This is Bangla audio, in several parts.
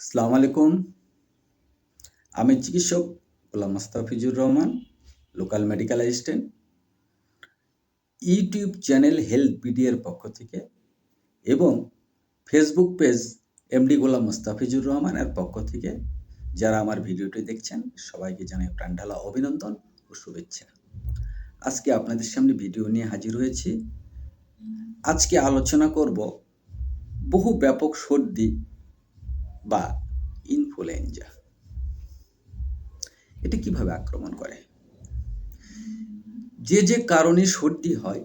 সালাম আলাইকুম। আমি চিকিৎসক Golam Mostafizur Rahman, local medical assistant. YouTube channel health বিডিএর পক্ষ থেকে এবং Facebook page MD Golam Mostafizur রহমানের পক্ষ থেকে যারা আমার ভিডিওটি দেখছেন, সবাইকে জানাই প্রাণঢালা অভিনন্দন ও শুভেচ্ছা। আজকে আপনাদের সামনে ভিডিও নিয়ে হাজির হয়েছি। আজকে আলোচনা করব বহু ব্যাপক সর্দি বা ইনফ্লুয়েঞ্জা এটা কীভাবে আক্রমণ করে? যে যে কারণে সর্দি হয়,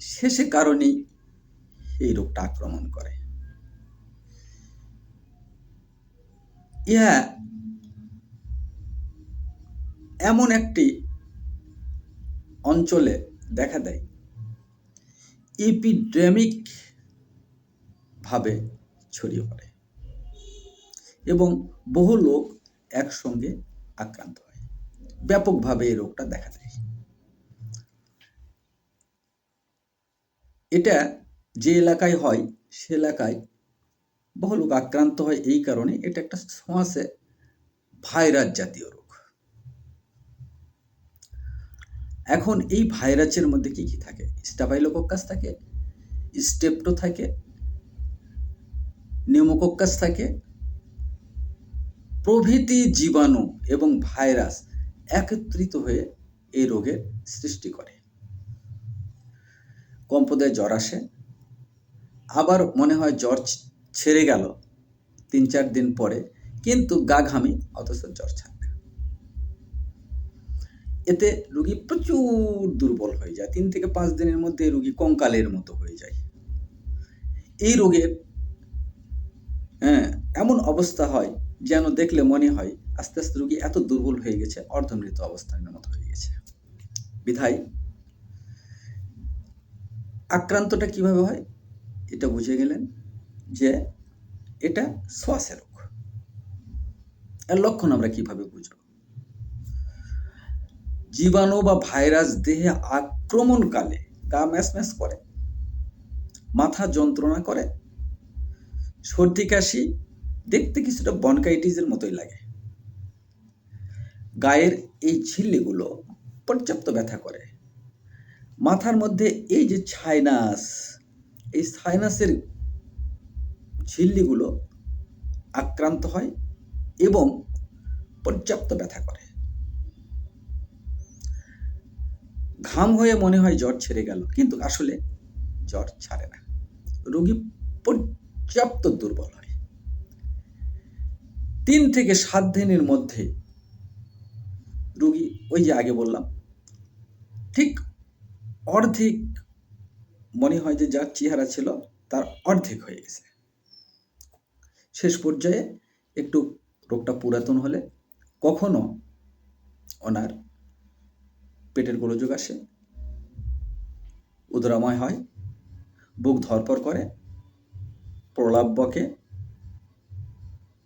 সে সে কারণেই এই রোগটা আক্রমণ করে। ইহা এমন একটি অঞ্চলে দেখা দেয়, এপিডেমিক ভাবে ছড়িয়ে পড়ে। এবং বহু লোক একসঙ্গে আক্রান্ত হয়। ব্যাপকভাবে এই রোগটা দেখা দেয়। এটা যে এলাকায় হয়, সে এলাকায় বহু লোক আক্রান্ত হয় এই কারণে এটা একটা শ্বাসে ভাইরাস জাতীয় রোগ। এখন এই ভাইরাসের মধ্যে কি কি থাকে? স্টাফাইলোকোকাস থাকে স্টেপটো থাকে নিউমোকোকাস থাকে প্রভৃতি জীবাণু এবং ভাইরাস একত্রিত হয়ে এই রোগের সৃষ্টি করে। কম্পদে জ্বর আসে, আবার মনে হয় জ্বর ছেড়ে গেল তিন চার দিন পরে, কিন্তু গা ঘামি, অথচ জ্বর ছাড়ে এতে রুগী প্রচুর দুর্বল হয়ে যায়। তিন থেকে পাঁচ দিনের মধ্যে রুগী কঙ্কালের মতো হয়ে যায়। এই রোগের হ্যাঁ এমন অবস্থা হয় যেন দেখলে মনে হয় আস্তে আস্তে রুগী এত দুর্বল হয়ে গেছে, অর্ধমৃত অবস্থানের মতো হয়ে গেছে। বিধায় আক্রান্তটা কীভাবে হয়? এটা বুঝে গেলেন যে এটা শ্বাসের রোগ। এর লক্ষণ আমরা কীভাবে বুঝব? জীবাণু বা ভাইরাস দেহে আক্রমণকালে গা ম্যাস ম্যাস করে, মাথা যন্ত্রণা করে, সর্দি কাশি দেখতে কিছুটা বনকাইটিসের মতোই লাগে। গায়ের এই ঝিল্লিগুলো পর্যাপ্ত ব্যথা করে। মাথার মধ্যে এই যে ছাইনাস, এই সাইনাসের ঝিল্লিগুলো আক্রান্ত হয় এবং পর্যাপ্ত ব্যথা করে। ঘাম হয়ে মনে হয় জ্বর ছেড়ে গেল, কিন্তু আসলে জ্বর ছাড়ে না। রোগী পর্যাপ্ত দুর্বল হয়। তিন থেকে সাত দিনের মধ্যে রুগী ওই যে আগে বললাম, ঠিক অর্ধেক মনে হয় যে যার চেহারা ছিল তার অর্ধেক হয়ে গেছে। শেষ পর্যায়ে একটু রোগটা পুরাতন হলে কখনো ওনার পেটের গোলযোগ আসে, উদরাময় হয়, বুক ধরপর করে, প্রলাপ বকে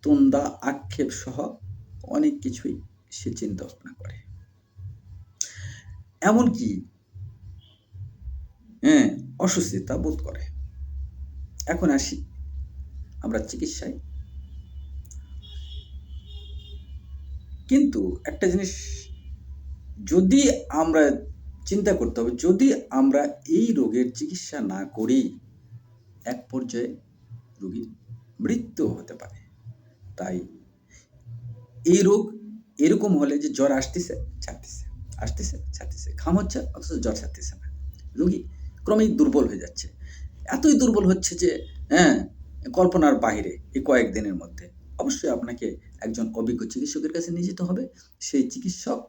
তুন্দা, আক্ষেপ সহ অনেক কিছুই সে চিন্তা ভাবনা করে। এমনকি হ্যাঁ অসুস্থতা বোধ করে। এখন আসি আমরা চিকিৎসায়। কিন্তু একটা জিনিস, যদি আমরা চিন্তা করতে হবে, যদি আমরা এই রোগের চিকিৎসা না করি, এক পর্যায়ে রোগীর মৃত্যু হতে পারে। তাই এই রোগ এরকম হলে যে জ্বর আসতেছে, ছাড়তেছে আসতেছে, ছাড়তেছে। ঘাম হচ্ছে, অথচ জ্বর ছাড়তেছে না। রুগী ক্রমেই দুর্বল হয়ে যাচ্ছে। এতই দুর্বল হচ্ছে যে হ্যাঁ কল্পনার বাহিরে এই কয়েকদিনের মধ্যে অবশ্যই আপনাকে একজন অভিজ্ঞ চিকিৎসকের কাছে নিয়ে যেতে হবে। সেই চিকিৎসক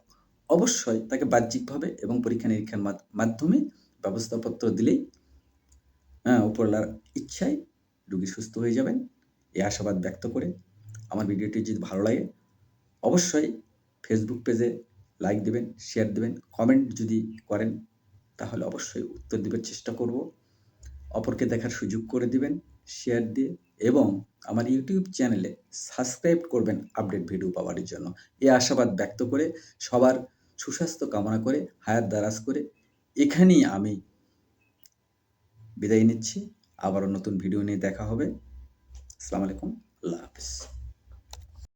অবশ্যই তাকে বাহ্যিকভাবে এবং পরীক্ষা নিরীক্ষার মাধ্যমে ব্যবস্থাপত্র দিলেই হ্যাঁ উপরলার ইচ্ছায় রুগী সুস্থ হয়ে যাবেন। এই আশাবাদ ব্যক্ত করে আমার ভিডিওটি যদি ভালো লাগে, অবশ্যই ফেসবুক পেজে লাইক দেবেন শেয়ার দেবেন কমেন্ট যদি করেন, তাহলে অবশ্যই উত্তর দেবার চেষ্টা করব। অপরকে দেখার সুযোগ করে দিবেন শেয়ার দিয়ে এবং আমার ইউটিউব চ্যানেলে সাবস্ক্রাইব করবেন আপডেট ভিডিও পাওয়ার জন্য। এই আশাবাদ ব্যক্ত করে সবার সুস্বাস্থ্য কামনা করে, হায়াত দারাজ করে এখানেই আমি বিদায় নিচ্ছি। আবারও নতুন ভিডিও নিয়ে দেখা হবে। আসসালামু আলাইকুম, আল্লাহ হাফেজ।